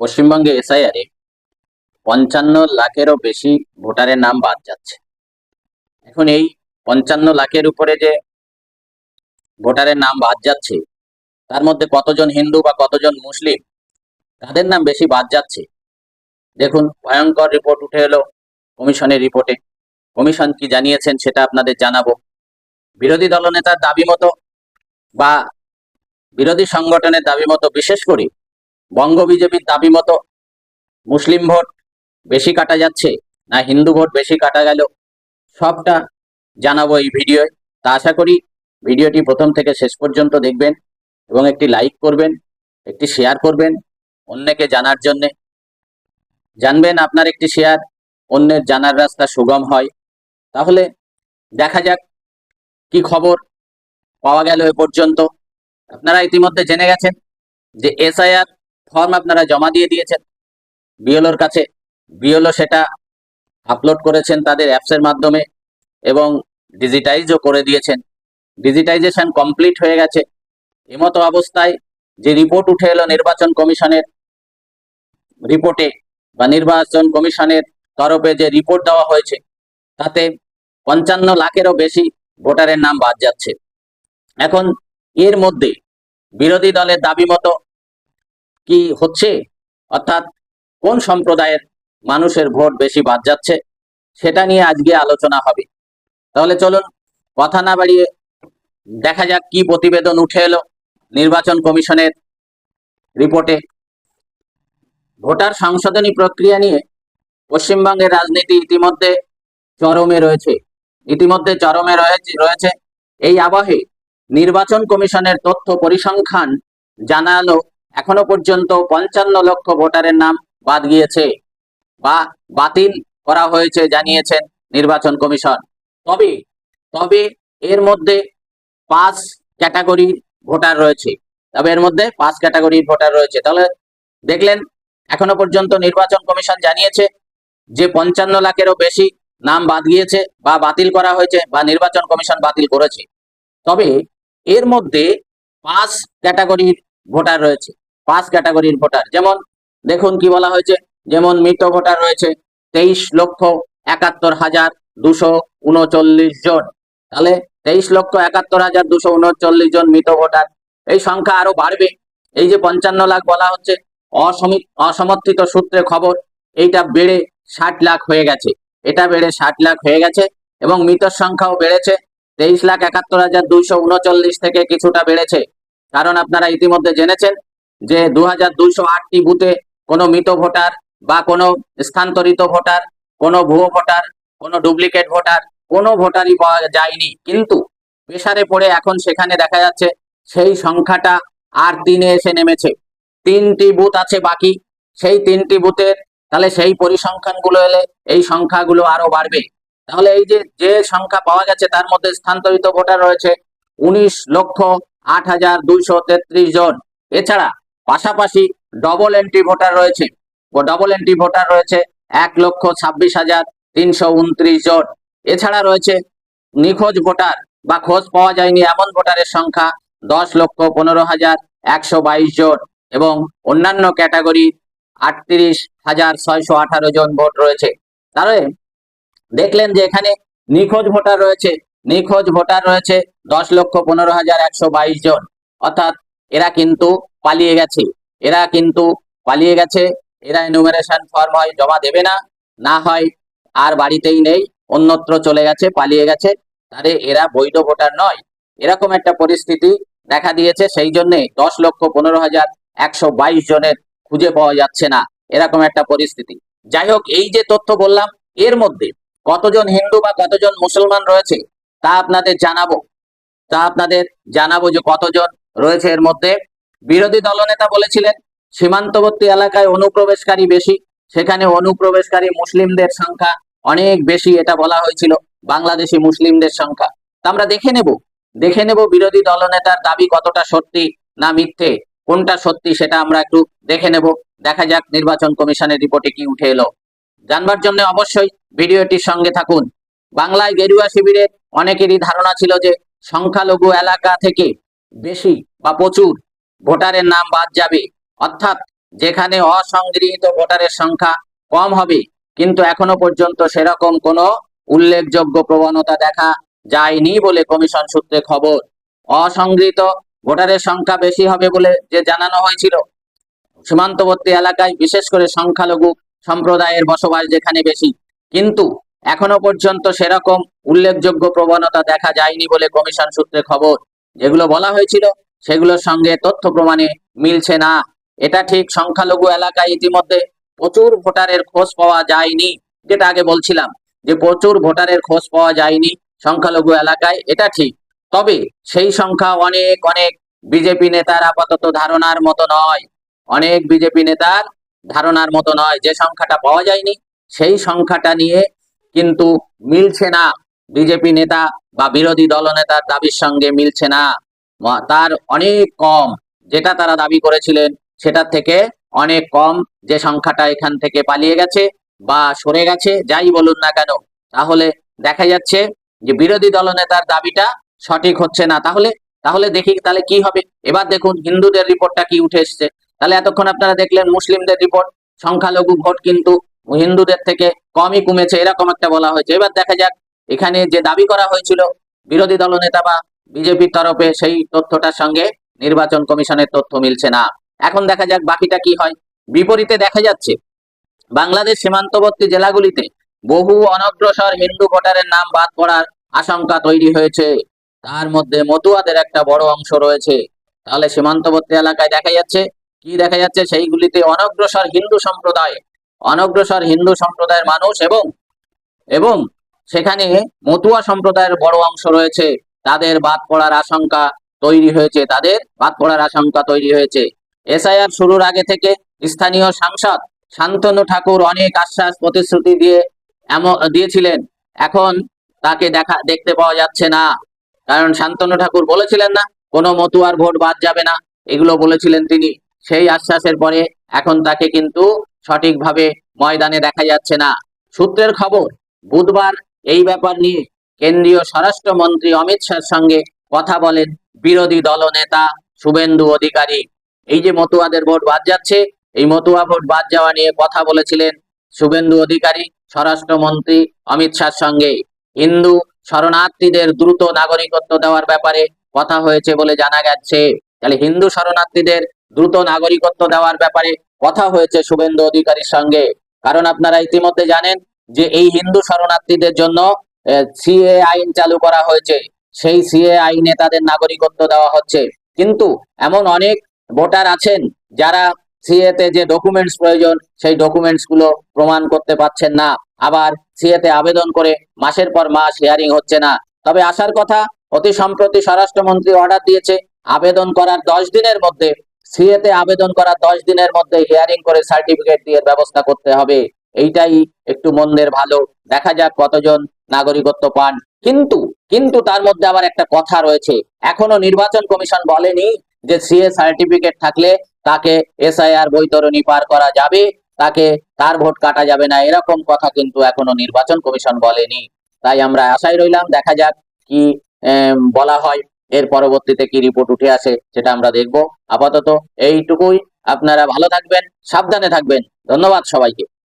পশ্চিমবঙ্গে এসআইআরে পঞ্চান্ন লাখেরও বেশি ভোটারের নাম বাদ যাচ্ছে। এখন এই পঞ্চান্ন লাখের উপরে যে ভোটারের নাম বাদ যাচ্ছে, তার মধ্যে কতজন হিন্দু বা কতজন মুসলিম, তাদের নাম বেশি বাদ যাচ্ছে। দেখুন, ভয়ঙ্কর রিপোর্ট উঠে এলো কমিশনের রিপোর্টে। কমিশন কি জানিয়েছেন সেটা আপনাদের জানাব। বিরোধী দলনেতার দাবি মতো বা বিরোধী সংগঠনের দাবি মতো বিশেষ করে বঙ্গ বিজেপির দাবি মতো মুসলিম ভোট বেশি কাটা যাচ্ছে না হিন্দু ভোট বেশি কাটা গেল, সবটা জানাব এই ভিডিওয়। তা আশা করি ভিডিওটি প্রথম থেকে শেষ পর্যন্ত দেখবেন এবং একটি লাইক করবেন, একটি শেয়ার করবেন অন্যকে জানার জন্যে। জানবেন আপনার একটি শেয়ার, অন্যের জানার রাস্তা সুগম হয়। তাহলে দেখা যাক কি খবর পাওয়া গেল এ পর্যন্ত। আপনারা ইতিমধ্যে জেনে গেছেন যে এসআইআর ফর্ম আপনারা জমা দিয়ে দিয়েছেন। বিএলওর কাছে, বিএলও সেটা আপলোড করেছেন তাদের অ্যাপসের মাধ্যমে এবং ডিজিটাইজও করে দিয়েছেন। ডিজিটাইজেশন কমপ্লিট হয়ে গেছে। এমতো অবস্থায় যে রিপোর্ট উঠে এলো নির্বাচন কমিশনের রিপোর্টে বা নির্বাচন কমিশনের তরফে যে রিপোর্ট দেওয়া হয়েছে, তাতে পঞ্চান্ন লাখেরও বেশি ভোটারের নাম বাদ যাচ্ছে। এখন এর মধ্যে বিরোধী দলের দাবি মতো কি হচ্ছে? অর্থাৎ কোন সম্প্রদায়ের মানুষের ভোট বেশি বাদ যাচ্ছে? সেটা নিয়ে আজকে আলোচনা হবে। তাহলে চলুন, কথা না বাড়িয়ে দেখা যাক কি প্রতিবেদন উঠে এলো নির্বাচন কমিশনের রিপোর্টে। ভোটার সংশোধনী প্রক্রিয়া নিয়ে পশ্চিমবঙ্গের রাজনীতি ইতিমধ্যে চরমে রয়েছে। ইতিমধ্যে চরমে রয়েছে রয়েছে। এই আবহে নির্বাচন কমিশনের তথ্য পরিসংখ্যান জানালো এখনও পর্যন্ত পঞ্চান্ন লক্ষ ভোটারের নাম বাদ গিয়েছে বা বাতিল করা হয়েছে জানিয়েছেন নির্বাচন কমিশন। তবে তবে এর মধ্যে পাঁচ ক্যাটাগরির ভোটার রয়েছে। তবে এর মধ্যে পাঁচ ক্যাটাগরির ভোটার রয়েছে। তাহলে দেখলেন, এখনও পর্যন্ত নির্বাচন কমিশন জানিয়েছে যে পঞ্চান্ন লাখেরও বেশি নাম বাদ গিয়েছে বা বাতিল করা হয়েছে বা নির্বাচন কমিশন বাতিল করেছে। তবে এর মধ্যে পাঁচ ক্যাটাগরির ভোটার রয়েছে। পাঁচ ক্যাটাগরির ভোটার। যেমন দেখুন কি বলা হয়েছে, যেমন মৃত ভোটার রয়েছে তেইশ লক্ষ একাত্তর হাজার দুশো উনচল্লিশ জন। তাহলে তেইশ লক্ষ একাত্তর হাজার দুশো উনচল্লিশ জন মৃত ভোটার। এই সংখ্যা আরও বাড়বে। এই যে পঞ্চান্ন লাখ বলা হচ্ছে অসমর্থিত সূত্রে খবর, এইটা বেড়ে ষাট লাখ হয়ে গেছে। এটা বেড়ে ষাট লাখ হয়ে গেছে এবং মৃতের সংখ্যাও বেড়েছে। তেইশ লাখ একাত্তর হাজার দুইশো উনচল্লিশ থেকে কিছুটা বেড়েছে। কারণ আপনারা ইতিমধ্যে জেনেছেন যে দু হাজার দুইশো আটটি বুথে কোনো মৃত ভোটার বা কোনো স্থানান্তরিত ভোটার, কোনো ভুয়ো ভোটার, কোনো ডুপ্লিকেট ভোটার, কোনো ভোটারই পাওয়া যায়নি। কিন্তু প্রেসারে পড়ে এখন সেখানে দেখা যাচ্ছে সেই সংখ্যাটা আর তিনে এসে নেমেছে। তিনটি বুথ আছে বাকি। সেই তিনটি বুথের তাহলে সেই পরিসংখ্যানগুলো এলে এই সংখ্যাগুলো আরও বাড়বে। তাহলে এই যে যে সংখ্যা পাওয়া গেছে তার মধ্যে স্থানান্তরিত ভোটার রয়েছে উনিশ লক্ষ আট হাজার দুইশো তেত্রিশ জন। এছাড়া পাশাপাশি ডবল এন্ট্রি ভোটার রয়েছে। ও ডবল এন্ট্রি ভোটার রয়েছে এক লক্ষ ছাব্বিশ হাজার তিনশো উনত্রিশ জন। এছাড়া রয়েছে নিখোঁজ ভোটার বা খোঁজ পাওয়া যায়নি এমন ভোটারের সংখ্যা দশ লক্ষ পনেরো হাজার একশো বাইশ জন এবং অন্যান্য ক্যাটাগরি আটত্রিশ হাজার ছয়শো আঠারো জন ভোট রয়েছে। তাহলে দেখলেন যে এখানে নিখোঁজ ভোটার রয়েছে। নিখোঁজ ভোটার রয়েছে দশ লক্ষ পনেরো হাজার একশো বাইশ জন। অর্থাৎ এরা কিন্তু পালিয়ে গেছে। এরা কিন্তু পালিয়ে গেছে। এরা এনুমারেশন ফর্ম হয়, জমা দেবে না। না হয় আর বাড়িতেই নেই, অন্যত্র চলে গেছে, পালিয়ে গেছে। তাহলে এরা বৈধ ভোটার নয়। এরকম একটা পরিস্থিতি দেখা দিয়েছে। সেই জন্যে দশ লক্ষ পনেরো হাজার একশো বাইশ জনের খুঁজে পাওয়া যাচ্ছে না। এরকম একটা পরিস্থিতি। যাই হোক, এই যে তথ্য বললাম, এর মধ্যে কতজন হিন্দু বা কতজন মুসলমান রয়েছে, তা আপনাদের জানাব। তা আপনাদের জানাব যে কতজন রয়েছে এর মধ্যে বিরোধী দলনেতা বলেছিলেন, সীমান্তবর্তী এলাকায় অনুপ্রবেশকারী বেশি, সেখানে অনুপ্রবেশকারী মুসলিমদের সংখ্যা অনেক বেশি এটা বলা হয়েছিল, বাংলাদেশি মুসলিমদের সংখ্যা। তা আমরা দেখে নেব দেখে নেব বিরোধী দলনেতার দাবি কতটা সত্যি না মিথ্যে, কোনটা সত্যি সেটা আমরা একটু দেখে নেব। দেখা যাক নির্বাচন কমিশনের রিপোর্টে কি উঠে এলো। জানবার জন্য অবশ্যই ভিডিওটির সঙ্গে থাকুন। বাংলায় গেরুয়া শিবিরের অনেকেরই ধারণা ছিল যে সংখ্যালঘু এলাকা থেকে বেশি বা প্রচুর ভোটারের নাম বাদ যাবে। অর্থাৎ যেখানে অসংগৃহীত ভোটারের সংখ্যা কম হবে, কিন্তু এখনও পর্যন্ত সেরকম কোনো উল্লেখযোগ্য প্রবণতা দেখা যায়নি বলে কমিশন সূত্রে খবর। অসংগৃহীত ভোটারের সংখ্যা বেশি হবে বলে যে জানানো হয়েছিল, সীমান্তবর্তী এলাকায় বিশেষ করে সংখ্যালঘু সম্প্রদায়ের বসবাস যেখানে বেশি। কিন্তু এখনও পর্যন্ত সেরকম উল্লেখযোগ্য প্রবণতা দেখা যায়নি বলে কমিশন সূত্রে খবর। যেগুলো বলা হয়েছিল, সেগুলোর সঙ্গে তথ্য প্রমাণে মিলছে না। এটা ঠিক সংখ্যালঘু এলাকায় ইতিমধ্যে প্রচুর ভোটারের খোঁজ পাওয়া যায়নি। যেটা আগে বলছিলাম যে প্রচুর ভোটারের খোঁজ পাওয়া যায়নি সংখ্যালঘু এলাকায়, এটা ঠিক। তবে সেই সংখ্যা অনেক অনেক বিজেপি নেতার আপাতত ধারণার মতো নয়। অনেক বিজেপি নেতার ধারণার মতো নয়। যে সংখ্যাটা পাওয়া যায়নি, সেই সংখ্যাটা নিয়ে কিন্তু মিলছে না। বিজেপি নেতা বা বিরোধী দলনেতার দাবির সঙ্গে মিলছে না। তার অনেক কম যেটা তারা দাবি করেছিলেন সেটার থেকে অনেক কম যে সংখ্যাটা এখান থেকে পালিয়ে গেছে বা সরে গেছে, যাই বলুন না কেন। তাহলে দেখা যাচ্ছে যে বিরোধী দলনেতার দাবিটা সঠিক হচ্ছে না। তাহলে তাহলে দেখি তাহলে কি হবে। এবার দেখুন হিন্দুদের রিপোর্টটা কি উঠে এসছে। তাহলে এতক্ষণ আপনারা দেখলেন মুসলিমদের রিপোর্ট, সংখ্যালঘু ভোট কিন্তু হিন্দুদের থেকে কমই কমেছে, এরকম একটা বলা হয়েছে। এবার দেখা যাক এখানে যে দাবি করা হয়েছিল, বিরোধী দলনেতা বা বিজেপির তরফে সেই তথ্যটার সঙ্গে নির্বাচন কমিশনের তথ্য মিলছে না। এখন দেখা যাক বাকিটা কি হয়। বিপরীতে দেখা যাচ্ছে, বাংলাদেশ সীমান্তবর্তী জেলাগুলিতে বহু অনগ্রসর হিন্দু ভোটারের নাম বাদ পড়ার আশঙ্কা তৈরি হয়েছে। তার মধ্যে মতুয়াদের একটা বড় অংশ রয়েছে। তাহলে সীমান্তবর্তী এলাকায় দেখা যাচ্ছে, কি দেখা যাচ্ছে? সেইগুলিতে অনগ্রসর হিন্দু সম্প্রদায়, অনগ্রসর হিন্দু সম্প্রদায়ের মানুষ এবং এবং সেখানে মতুয়া সম্প্রদায়ের বড় অংশ রয়েছে। তাদের বাদ পড়ার আশঙ্কা তৈরি হয়েছে। তাদের বাদ পড়ার আশঙ্কা তৈরি হয়েছে। এসআইআর শুরুর আগে থেকে স্থানীয় সাংসদ শান্তনু ঠাকুর অনেক আশ্বাস, প্রতিশ্রুতি দিয়ে এমন, দিয়েছিলেন। এখন তাকে দেখা, দেখতে পাওয়া যাচ্ছে না। কারণ শান্তনু ঠাকুর বলেছিলেন না, কোনো মতুয়ার ভোট বাদ যাবে না। এগুলো বলেছিলেন তিনি। সেই আশ্বাসের পরে এখন তাকে কিন্তু সঠিকভাবে ময়দানে দেখা যাচ্ছে না। সূত্রের খবর, বুধবার এই ব্যাপার নিয়ে কেন্দ্রীয় স্বরাষ্ট্রমন্ত্রী অমিত শাহর সঙ্গে কথা বলেন বিরোধী দলনেতা শুভেন্দু অধিকারী। এই যে মতুয়াদের ভোট বাদ যাচ্ছে, এই মতুয়া ভোট বাদ যাওয়া নিয়ে কথা বলেছিলেন শুভেন্দু অধিকারী, স্বরাষ্ট্রমন্ত্রী অমিত শাহর সঙ্গে। হিন্দু শরণার্থীদের দ্রুত নাগরিকত্ব দেওয়ার ব্যাপারে কথা হয়েছে বলে জানা গেছে। তাহলে হিন্দু শরণার্থীদের দ্রুত নাগরিকত্ব দেওয়ার ব্যাপারে কথা হয়েছে শুভেন্দু অধিকারীর সঙ্গে। কারণ আপনারা ইতিমধ্যে জানেন যে এই হিন্দু শরণার্থীদের জন্য সিএ আইন চালু করা হয়েছে। সেই সিএ আইনে তাদের নাগরিকত্ব দেওয়া হচ্ছে। কিন্তু এমন অনেক ভোটার আছেন যারা সিএ তে যে ডকুমেন্টস প্রয়োজন, সেই ডকুমেন্টসগুলো প্রমাণ করতে পারছেন না। আবার সিএ তে আবেদন করে মাসের পর মাস হিয়ারিং হচ্ছে না। তবে আসার কথা, অতি সম্প্রতি স্বরাষ্ট্রমন্ত্রী অর্ডার দিয়েছে আবেদন করার দশ দিনের মধ্যে সিএ তে আবেদন করার দশ দিনের মধ্যে হিয়ারিং করে সার্টিফিকেট দিয়ে ব্যবস্থা করতে হবে। এইটাই একটু মন্দের ভালো। দেখা যাক কতজন নাগরিকত্ব পান। কিন্তু কিন্তু তার মধ্যে আবার একটা কথা রয়েছে। এখনও নির্বাচন কমিশন বলেনি যে সিএ সার্টিফিকেট থাকলে তাকে এসআইআর বৈতরণী পার করা যাবে, তাকে তার ভোট কাটা যাবে না। এরকম কথা কিন্তু এখনও নির্বাচন কমিশন বলেনি। তাই আমরা আশায় রইলাম, দেখা যাক কি বলা হয়। এর পরবর্তীতে কি রিপোর্ট উঠে আসে সেটা আমরা দেখব। আপাতত এইটুকুই। আপনারা ভালো থাকবেন, সাবধানে থাকবেন। ধন্যবাদ সবাইকে।